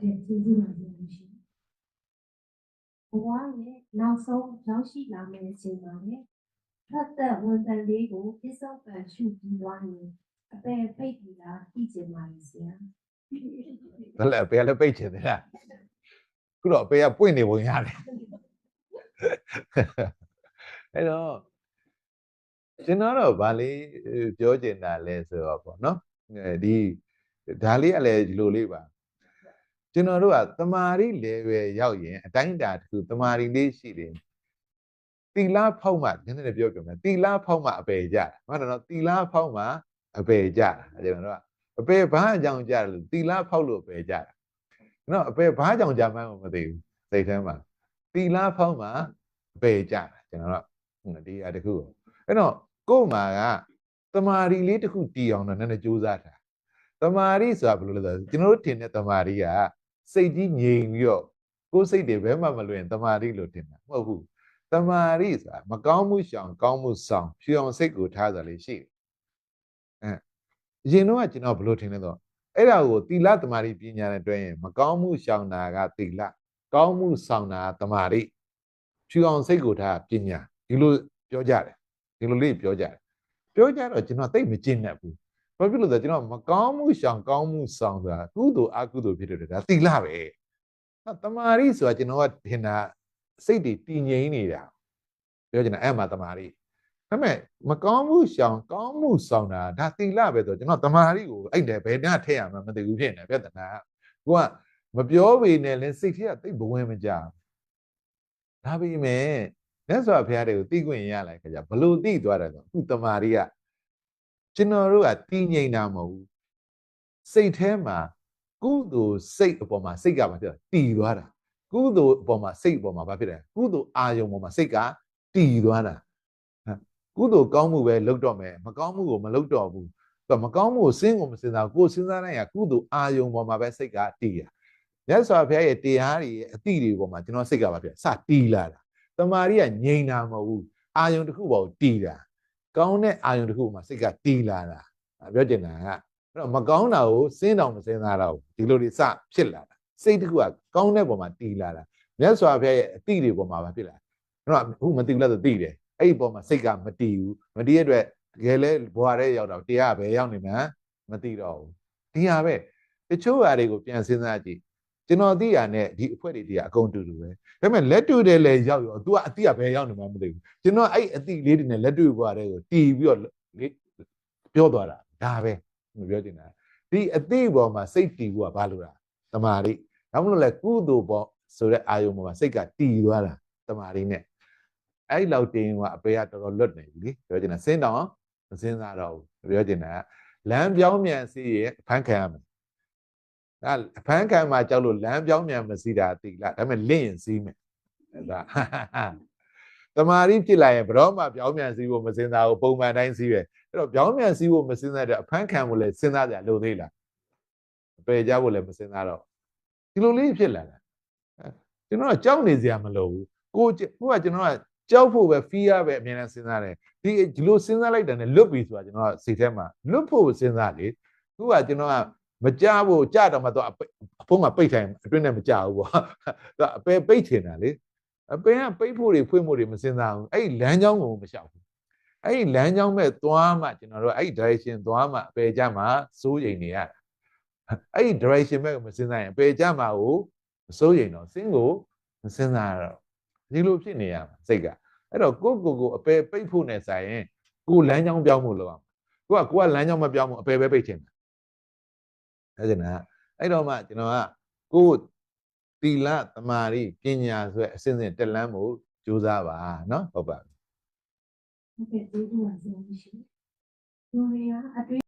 ဟုတ်ကဲ့ကျေးဇူးပါရှင်ရှင်ဘဝရဲ့နောက်ဆုံးရောက်ရှိလာမယ့်အချိန်မှာလေဖတ်သက်ဝန်တန်လေးကိုပြစ္ဆုတ်ပံရှုပြီးသွားရင်အပယ်ပိတ်ပြီးတာသိကျင်ပါလေဆရာဒါလည်းအပေကလည်းပိတ်ချင်တယ်လားခုတော့အပေကပွင့်နေပုံရတယ်အဲ့တော့ကျွန်တော်တော့ဗာလေးပြောချင်တာလဲဆိုတော့ပေါ့နော်အဲဒီဒါလေးကလည်းဒီလိုလေးပါ ကျွန်တော်တို့ကတမာရီ level ရောက်ရင်အတိုင်းအတာတစ်ခုတမာရီလေးရှိတယ်တီလာဖောက်မှနည်းနည်းလေးပြောပြမယ်တီလာဖောက်မှအပေကြတာဟုတ်တယ်နော်တီလာဖောက်မှအပေကြတာကျွန်တော်တို့ကအပေဘာအကြောင်းကြတယ်လို့တီလာဖောက်လို့အပေကြတာနော်အပေဘာအကြောင်းကြမှန်းမသိဘူးစိတ်ထဲမှာတီလာဖောက်မှအပေကြတာကျွန်တော်တို့ဒီအတခုအဲ့တော့ကို့မှာကတမာရီလေးတစ်ခုတီအောင်တော့နည်းနည်းကြိုးစားတာတမာရီဆိုတာဘယ်လိုလဲဆိုတော့ကျွန်တော်တို့ထင်တဲ့တမာရီက စိတ်ကြီးငြိမ်ပြီးတော့ကိုယ်စိတ်တွေဘယ်မှမလွင်တမာရီလို့ထင်တာမဟုတ်ဘူးတမာရီဆိုတာမကောင်းမှုရှောင်ကောင်းမှုဆောင်ဖြူအောင်စိတ်ကိုထားစားလေးရှိတယ်အဲအရင်တော့ကကျွန်တော်ဘယ်လိုထင်လဲဆိုတော့အဲ့ဒါကိုတီလတမာရီပညာနဲ့တွဲရင်မကောင်းမှုရှောင်တာကတီလကောင်းမှုဆောင်တာကတမာရီဖြူအောင်စိတ်ကိုထားပညာဒီလိုပြောကြတယ်ဒီလိုလေးပြောကြတယ်ပြောကြတော့ကျွန်တော်သိပ်မကျင့်တတ်ဘူး ဘာဖြစ်လို့လဲဆိုတော့ကျွန်တော်မကောင်းမှုရှောင်ကောင်းမှုဆောင်ဆိုတာကုသိုလ်အကုသိုလ်ဖြစ်တယ်ဒါတီလပဲအဲ့တမာရီဆိုတာကျွန်တော်ကထင်တာစိတ်တွေတည်ငြိမ်နေတာပြောချင်တာအဲ့မှာတမာရီဒါပေမဲ့မကောင်းမှုရှောင်ကောင်းမှုဆောင်တာဒါတီလပဲဆိုကျွန်တော်တမာရီကိုအဲ့တယ်ဘယ်နှထည့်ရမှမသိဘူးဖြစ်နေပြဿနာကိုကမပြောပေနဲ့လဲစိတ်ထဲကတိတ်ဘဝင်မကြဒါပေမဲ့မြတ်စွာဘုရားတွေကိုသိခွင့်ရလိုက်ခါကျဘလို့သိသွားတယ်ဆိုအခုတမာရီက ကျွန်တော်တို့ကတည်ငြိမ်တာမဟုတ်ဘူးစိတ်ထဲမှာကုသိုလ်စိတ်အပေါ်မှာစိတ်ကဘာဖြစ်လဲတည်သွားတာကုသိုလ်အပေါ်မှာစိတ်အပေါ်မှာဘာဖြစ်လဲကုသိုလ်အာယုံပေါ်မှာစိတ်ကတည်သွားတာကုသိုလ်ကောင်းမှုပဲလုပ်တော့မယ်မကောင်းမှုကိုမလုပ်တော့ဘူးသူမကောင်းမှုကိုစဉ်းကိုမစဉ်းစားကိုစဉ်းစားနိုင်ရကုသိုလ်အာယုံပေါ်မှာပဲစိတ်ကတည်ရမြတ်စွာဘုရားရဲ့တရားတွေရဲ့အသည့်တွေပေါ်မှာကျွန်တော်စိတ်ကဘာဖြစ်စတည်လာတာတမာရီကငြိမ်တာမဟုတ်ဘူးအာယုံတစ်ခုပေါ်တည်တာ ကောင်းတဲ့အာယုံတစ်ခုမှာစိတ်ကတည်လာတာပြောချင်တာကအဲ့တော့မကောင်းတာကိုစဉ်းတောင်မစဉ်းစားတော့ဘူးဒီလိုတွေစဖြစ်လာတာစိတ်တစ်ခုကကောင်းတဲ့ပုံမှာတည်လာတာမြတ်စွာဘုရားရဲ့အသည့်တွေပေါ်မှာဘာဖြစ်လာအဲ့တော့အခုမတည်ဘူးလားဆိုတည်တယ်အဲ့ဒီပုံမှာစိတ်ကမတည်ဘူးမတည်ရတဲ့တကယ်လဲဘွာတဲ့ရောက်တော့တရားပဲရောက်နေမှမတည်တော့ဘူးဒီဟာပဲတချို့ဟာတွေကိုပြန်စဉ်းစားကြည့် ကျွန်တော်သိရတဲ့ဒီအဖွဲ့တွေဒီကအကုန်တူတူပဲဒါပေမဲ့လက်တူတယ်လေရောက်ရော तू ကအတိကဘယ်ရောက်နေမှမသိဘူးကျွန်တော်အဲ့အတိလေးတွေနဲ့လက်တူဘွာတဲ့ကိုတီးပြီးတော့ပြောသွားတာဒါပဲမပြောချင်တာဒီအတိပေါ်မှာစိတ်တီးဖို့ကဘာလို့လားတမာရီဒါမှမဟုတ်လဲကုသိုလ်ပေါ့ဆိုတဲ့အာယုံပေါ်မှာစိတ်ကတီးသွားတာတမာရီနဲ့အဲ့လောက်တင်းကအပေကတော်တော်လွတ်နေပြီလေပြောချင်တာစဉ်းတောင်မစဉ်းစားတော့ဘူးပြောချင်တာလမ်းပြောင်းမြန်စီရဲ့ဖန်ခံရမယ် ဒါအဖန်ခံမှာကြောက်လို့လမ်းပြောင်းမြန်မစီတာတိလားဒါပေမဲ့လင့်ရင်စီးမယ်ဒါတမာရီဖြစ်လာရင်ဘရောမှပြောင်းမြန်စီးဖို့မစဉ်းစားဘူးပုံမှန်တိုင်းစီးပဲအဲ့တော့ပြောင်းမြန်စီးဖို့မစဉ်းစားတဲ့အဖန်ခံဖို့လည်းစဉ်းစားကြလို့သေးလားပယ်ကြဖို့လည်းမစဉ်းစားတော့ဒီလိုလေးဖြစ်လာတာကျွန်တော်ကကြောက်နေစရာမလိုဘူးကိုကိုကကျွန်တော်ကကြောက်ဖို့ပဲ fear ပဲအမြဲတမ်းစဉ်းစားတယ်ဒီဒီလိုစဉ်းစားလိုက်တယ်နဲ့လွတ်ပြီဆိုတာကျွန်တော်ကစိတ်ထဲမှာလွတ်ဖို့စဉ်းစားလေခုကကျွန်တော်က မကြဖို့ကြတော့မှတော့အဖုံးကပိတ်ထိုင်အတွင်းနဲ့မကြဘူးပေါ့သူအပေပိတ်ချင်တာလေအပေကပိတ်ဖို့တွေဖွင့်ဖို့တွေမစဉ်းစားဘူးအဲ့ဒီလမ်းကြောင်းကိုမလျှောက်ဘူးအဲ့ဒီလမ်းကြောင်းမဲ့သွားမှကျွန်တော်တို့အဲ့ဒီ direction သွားမှအပေကြမှာစိုးရိမ်နေရတာအဲ့ဒီ direction မဲ့မစဉ်းစားရင်အပေကြမှာကိုမစိုးရိမ်တော့စင်းကိုမစဉ်းစားတော့ဒီလိုဖြစ်နေရမှာစိတ်ကအဲ့တော့ကိုကိုကိုအပေပိတ်ဖို့နဲ့ဆိုင်ရင်ကိုလမ်းကြောင်းပြောင်းဖို့လုပ်အောင်ကိုကကိုကလမ်းကြောင်းမပြောင်းဘူးအပေပဲပိတ်ချင်တာ အဲ့ဒါကအဲ့တော့မှကျွန်တော်ကကိုယ်တီလသမာဓိပညာဆိုတဲ့အစဉ်စဉ်တက်လန်းမှုကြိုးစားပါနော်ဟုတ်ပါဟုတ်ကဲ့ကျေးဇူးပါဆရာရှင်။ဒီနေရာအတွေ့